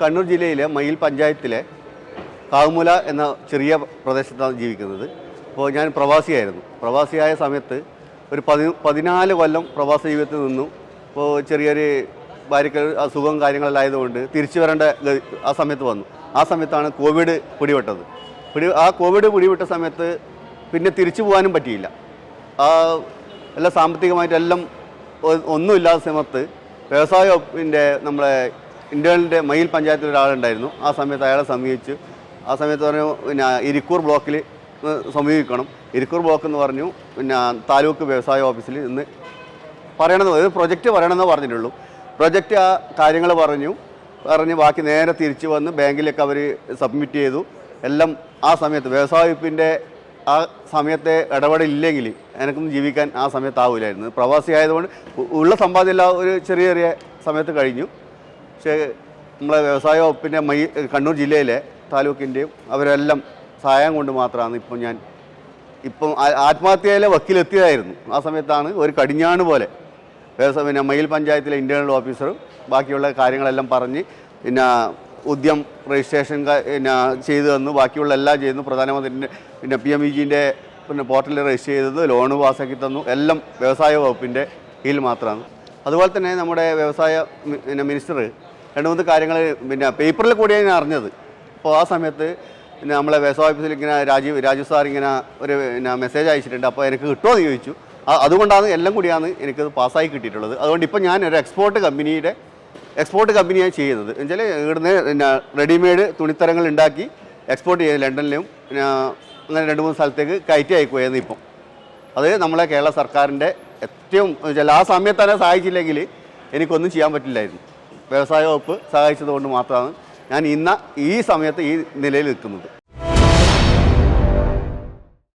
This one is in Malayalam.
കണ്ണൂർ ജില്ലയിലെ മയിൽ പഞ്ചായത്തിലെ കാവുമുല എന്ന ചെറിയ പ്രദേശത്താണ് ജീവിക്കുന്നത്. അപ്പോൾ ഞാൻ പ്രവാസിയായിരുന്നു. പ്രവാസിയായ സമയത്ത് ഒരു പതി പതിനാല് കൊല്ലം പ്രവാസ ജീവിതത്തിൽ നിന്നു. ഇപ്പോൾ ചെറിയൊരു ഭാര്യയ്ക്ക് അസുഖം കാര്യങ്ങളെല്ലാം ആയതുകൊണ്ട് തിരിച്ചു വരേണ്ട ആ സമയത്ത് വന്നു. ആ സമയത്താണ് കോവിഡ് പിടിപെട്ടത്. പിടി ആ കോവിഡ് പിടിപെട്ട സമയത്ത് പിന്നെ തിരിച്ചു പോകാനും പറ്റിയില്ല. ആ എല്ലാം സാമ്പത്തികമായിട്ടെല്ലാം ഒന്നുമില്ലാത്ത സമയത്ത് വ്യവസായ നമ്മളെ ഇന്ത്യന്റെ മയിൽ പഞ്ചായത്തിൽ ഒരാളുണ്ടായിരുന്നു. ആ സമയത്ത് അയാളെ സമീപിച്ച് ആ സമയത്ത് പറഞ്ഞു പിന്നെ ഇരിക്കൂർ ബ്ലോക്കിൽ സമീപിക്കണം. ഇരിക്കൂർ ബ്ലോക്ക് എന്ന് പറഞ്ഞു പിന്നെ താലൂക്ക് വ്യവസായ ഓഫീസിൽ ഇന്ന് പറയണമെന്ന് ഒരു പ്രൊജക്റ്റ് പറയണമെന്ന് പറഞ്ഞിട്ടുള്ളൂ. പ്രൊജക്റ്റ് ആ കാര്യങ്ങൾ പറഞ്ഞു. പറഞ്ഞ് ബാക്കി നേരെ തിരിച്ചു വന്ന് ബാങ്കിലേക്ക് അവർ സബ്മിറ്റ് ചെയ്തു. എല്ലാം ആ സമയത്ത് വ്യവസായ വകുപ്പിന്റെ ആ സമയത്തെ ഇടപെടലില്ലെങ്കിൽ എനിക്കൊന്നും ജീവിക്കാൻ ആ സമയത്താവില്ലായിരുന്നു പ്രവാസി ആയതുകൊണ്ട് ഉള്ള സമ്പാദ്യം എല്ലാം ഒരു ചെറിയ ചെറിയ സമയത്ത് കഴിഞ്ഞു. പക്ഷേ നമ്മളെ വ്യവസായ വകുപ്പിന്റെ മൈ കണ്ണൂർ ജില്ലയിലെ താലൂക്കിന്റെയും അവരെല്ലാം സഹായം കൊണ്ട് മാത്രമാണ് ഇപ്പോൾ ഞാൻ ഇപ്പം ആത്മഹത്യയിലെ വക്കീലെത്തിയതായിരുന്നു. ആ സമയത്താണ് ഒരു കടിഞ്ഞാണ് പോലെ. വ്യവസായ പിന്നെ മയിൽ പഞ്ചായത്തിലെ ഇന്റേണൽ ഓഫീസറും ബാക്കിയുള്ള കാര്യങ്ങളെല്ലാം പറഞ്ഞ് പിന്നെ ഉദ്യം രജിസ്ട്രേഷൻ പിന്നെ ചെയ്തു തന്നു. ബാക്കിയുള്ള എല്ലാം ചെയ്തു. പ്രധാനമന്ത്രിന്റെ പിന്നെ പി എം ഇ ജിന്റെ പിന്നെ പോർട്ടലിൽ രജിസ്റ്റർ ചെയ്തത് ലോണ് പാസ്സാക്കി തന്നു. എല്ലാം വ്യവസായ വകുപ്പിന്റെ കീഴിൽ മാത്രമാണ്. അതുപോലെ തന്നെ നമ്മുടെ വ്യവസായ പിന്നെ മിനിസ്റ്റർ രണ്ട് മൂന്ന് കാര്യങ്ങൾ പിന്നെ പേപ്പറിൽ കൂടിയാണ് ഞാൻ അറിഞ്ഞത്. അപ്പോൾ ആ സമയത്ത് പിന്നെ നമ്മളെ വ്യവസായ ഓഫീസിൽ ഇങ്ങനെ രാജീവ് രാജു സാർ ഇങ്ങനെ ഒരു പിന്നെ മെസ്സേജ് അയച്ചിട്ടുണ്ട്. അപ്പോൾ എനിക്ക് കിട്ടുമോ എന്ന് ചോദിച്ചു. അതുകൊണ്ടാണ് എല്ലാം കൂടിയാണ് എനിക്കത് പാസ്സായി കിട്ടിയിട്ടുള്ളത്. അതുകൊണ്ട് ഇപ്പോൾ ഞാൻ ഒരു എക്സ്പോർട്ട് കമ്പനിയുടെ എക്സ്പോർട്ട് കമ്പനിയാണ് ചെയ്യുന്നത്. എന്നുവെച്ചാൽ ഇവിടുന്ന് പിന്നെ റെഡിമെയ്ഡ് തുണിത്തരങ്ങൾ ഉണ്ടാക്കി എക്സ്പോർട്ട് ചെയ്ത് ലണ്ടനിലും പിന്നെ അങ്ങനെ രണ്ട് മൂന്ന് സ്ഥലത്തേക്ക് കയറ്റി അയക്കുകയായിരുന്നു ഇപ്പം. അത് നമ്മളെ കേരള സർക്കാരിന്റെ ഏറ്റവും ആ സമയത്ത് തന്നെ സഹായിച്ചില്ലെങ്കിൽ എനിക്കൊന്നും ചെയ്യാൻ പറ്റില്ലായിരുന്നു. വ്യവസായ വകുപ്പ് സഹായിച്ചത് കൊണ്ട് മാത്രമാണ് ഞാൻ ഇന്ന് ഈ സമയത്ത് ഈ നിലയിൽ നിൽക്കുന്നത്.